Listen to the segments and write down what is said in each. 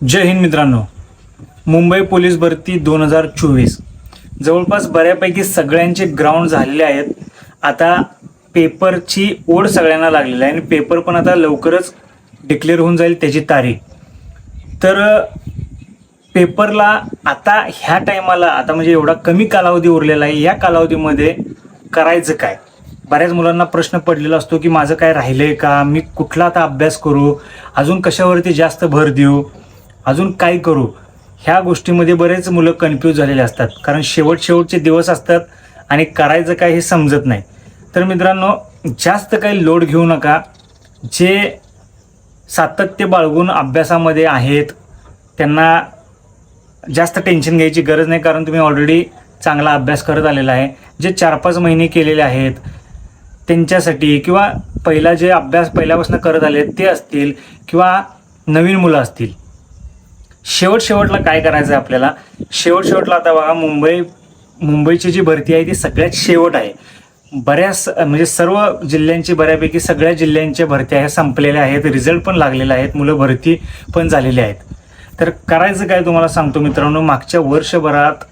जय हिंद मित्रांनो. मुंबई पोलीस भरती दोन हजार चोवीस. जवळपास बऱ्यापैकी सगळ्यांचे ग्राउंड झालेले आहेत. आता पेपरची ओढ सगळ्यांना लागलेली आहे आणि पेपर पण आता लवकरच डिक्लेअर होऊन जाईल त्याची तारीख. तर पेपरला आता ह्या टायमाला आता म्हणजे एवढा कमी कालावधी उरलेला आहे या कालावधीमध्ये करायचं काय? बऱ्याच मुलांना प्रश्न पडलेला असतो की माझं काय राहिलं आहे का? मी कुठला आता अभ्यास करू? अजून कशावरती जास्त भर देऊ? अजून काय करू? ह्या गोष्टीमध्ये बरेच मुलं कन्फ्यूज झालेले असतात. कारण शेवट शेवटचे दिवस असतात आणि करायचं काय हे समजत नाही. तर मित्रांनो जास्त काही लोड घेऊ नका. जे सातत्य बाळगून अभ्यासामध्ये आहेत त्यांना जास्त टेन्शन घ्यायची गरज नाही कारण तुम्ही ऑलरेडी चांगला अभ्यास करत आलेला आहे. जे चार पाच महिने केलेले आहेत त्यांच्यासाठी किंवा पहिला जे अभ्यास पहिल्यापासून करत आले ते असतील किंवा नवीन मुलं असतील. शेवट शेवटला काय करायचं आहे आपल्याला? शेवट शेवटला आता बघा मुंबई मुंबईची जी भरती आहे ती सगळ्यात शेवट आहे. बऱ्याच म्हणजे सर्व जिल्ह्यांची बऱ्यापैकी सगळ्या जिल्ह्यांच्या भरत्या ह्या संपलेल्या आहेत रिझल्ट पण लागलेले आहेत मुलं भरती पण झालेली आहेत. तर करायचं काय तुम्हाला सांगतो मित्रांनो मागच्या वर्षभरात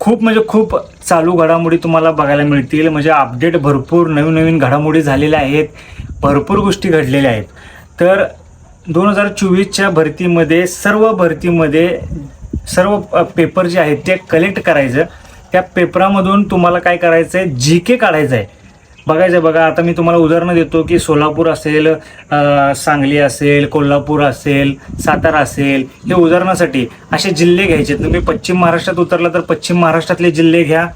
खूप म्हणजे खूप चालू घडामोडी तुम्हाला बघायला मिळतील. म्हणजे अपडेट भरपूर नवीन नवीन घडामोडी झालेल्या आहेत भरपूर गोष्टी घडलेल्या आहेत. तर दोन हजार चोवीसच्या भरतीमध्ये सर्व भरतीमध्ये सर्व पेपर जे आहेत ते कलेक्ट करायचं. त्या पेपरामधून तुम्हाला काय करायचं आहे जी के काढायचं आहे बघायचं बघा आता मी तुम्हाला उदाहरणं देतो की सोलापूर असेल सांगली असेल कोल्हापूर असेल सातारा असेल हे उदाहरणासाठी असे जिल्हे घ्यायचे. तुम्ही पश्चिम महाराष्ट्रात उतरला तर पश्चिम महाराष्ट्रातले जिल्हे घ्या.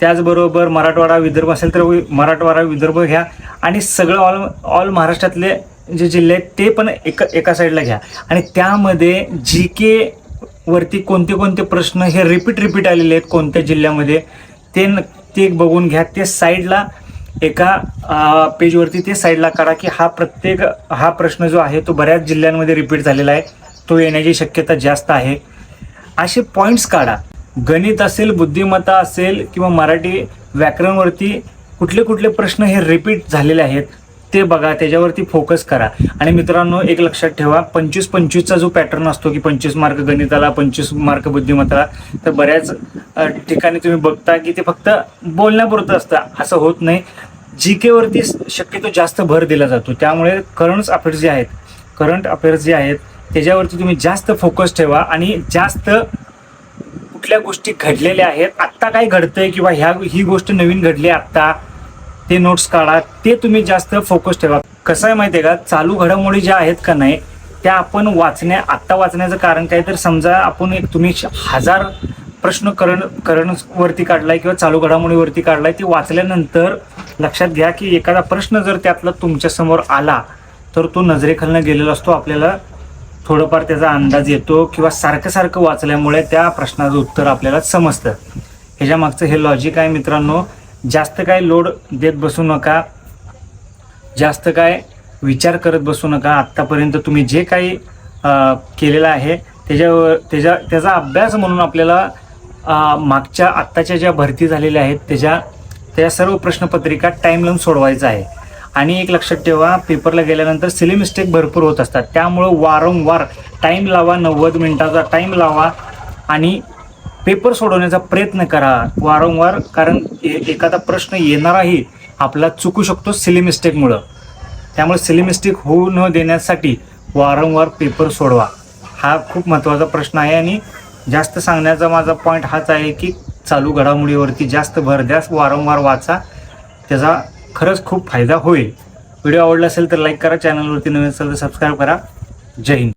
त्याचबरोबर मराठवाडा विदर्भ असेल तर मराठवाडा विदर्भ घ्या. आणि सगळं ऑल ऑल महाराष्ट्रातले जे जिल्हे आहेत ते पण एका एका साईडला घ्या. आणि त्यामध्ये जी के वरती कोणते कोणते प्रश्न हे रिपीट रिपीट आलेले आहेत कोणत्या जिल्ह्यामध्ये ते ते बघून घ्या. ते साईडला एका पेजवरती ते साईडला काढा की हा प्रत्येक हा प्रश्न जो आहे तो बऱ्याच जिल्ह्यांमध्ये रिपीट झालेला आहे. तो येण्याची शक्यता जास्त आहे. असे पॉईंट्स काढा. गणित असेल बुद्धिमत्ता असेल किंवा मराठी व्याकरणवरती कुठले कुठले प्रश्न हे रिपीट झालेले आहेत ते बघा त्याच्यावरती फोकस करा. आणि मित्रांनो एक लक्षात ठेवा पंचवीस पंचवीसचा जो पॅटर्न असतो की पंचवीस मार्क गणिताला पंचवीस मार्क बुद्धिमत्ताला तर बऱ्याच ठिकाणी तुम्ही बघता की ते फक्त बोलण्यापुरतं असतं. असं होत नाही. जी केवरती शक्यतो जास्त भर दिला जातो. त्यामुळे करंट अफेअर्स जे आहेत करंट अफेअर्स जे आहेत त्याच्यावरती तुम्ही जास्त फोकस ठेवा आणि जास्त कुठल्या गोष्टी घडलेल्या आहेत आत्ता काय घडतंय किंवा ह्या ही गोष्ट नवीन घडली आत्ता ते नोट्स काढा ते तुम्ही जास्त फोकस ठेवा. कसं आहे माहिती आहे का? चालू घडामोडी ज्या आहेत का नाही त्या आपण वाचण्या आत्ता वाचण्याचं कारण काय? तर समजा आपण एक तुम्ही हजार प्रश्न करण करण वरती काढलाय किंवा चालू घडामोडीवरती काढलाय ते वाचल्यानंतर लक्षात घ्या की एखादा प्रश्न जर त्यातला तुमच्यासमोर आला तर तो नजरेखालनं गेलेला असतो. आपल्याला थोडंफार त्याचा अंदाज येतो किंवा सारखं सारखं वाचल्यामुळे त्या प्रश्नाचं उत्तर आपल्याला समजतं. ह्याच्या मागचं हे लॉजिक आहे मित्रांनो. जास्त काय लोड देत बसू नका जास्त काय विचार करत बसू नका. आत्तापर्यंत तुम्ही जे काही केलेलं आहे त्याच्यावर त्याच्या त्याचा अभ्यास म्हणून आपल्याला मागच्या आत्ताच्या ज्या भरती झालेल्या आहेत त्याच्या त्या सर्व प्रश्नपत्रिका टाईम लावून सोडवायचा आहे. आणि एक लक्षात ठेवा पेपरला गेल्यानंतर सिली मिस्टेक भरपूर होत असतात. त्यामुळं वारंवार टाईम लावा नव्वद मिनिटाचा टाईम लावा आणि पेपर सोडवण्याचा प्रयत्न करा. वारंवार कारण ए- एखादा प्रश्न येणाराही आपला चुकू शकतो सिली मिस्टेकमुळं त्यामुळे सिली मिस्टेक होऊ न देण्यासाठी वारंवार पेपर सोडवा. हा खूप महत्त्वाचा प्रश्न आहे आणि जास्त सांगण्याचा माझा पॉईंट हाच आहे की चालू घडामोडीवरती जास्त भर द्या वारंवार वाचा. त्याचा खरंच खूप फायदा होईल. व्हिडिओ आवडला असेल तर लाईक करा चॅनलवरती नवीन असेल तर सबस्क्राईब करा. जय हिंद.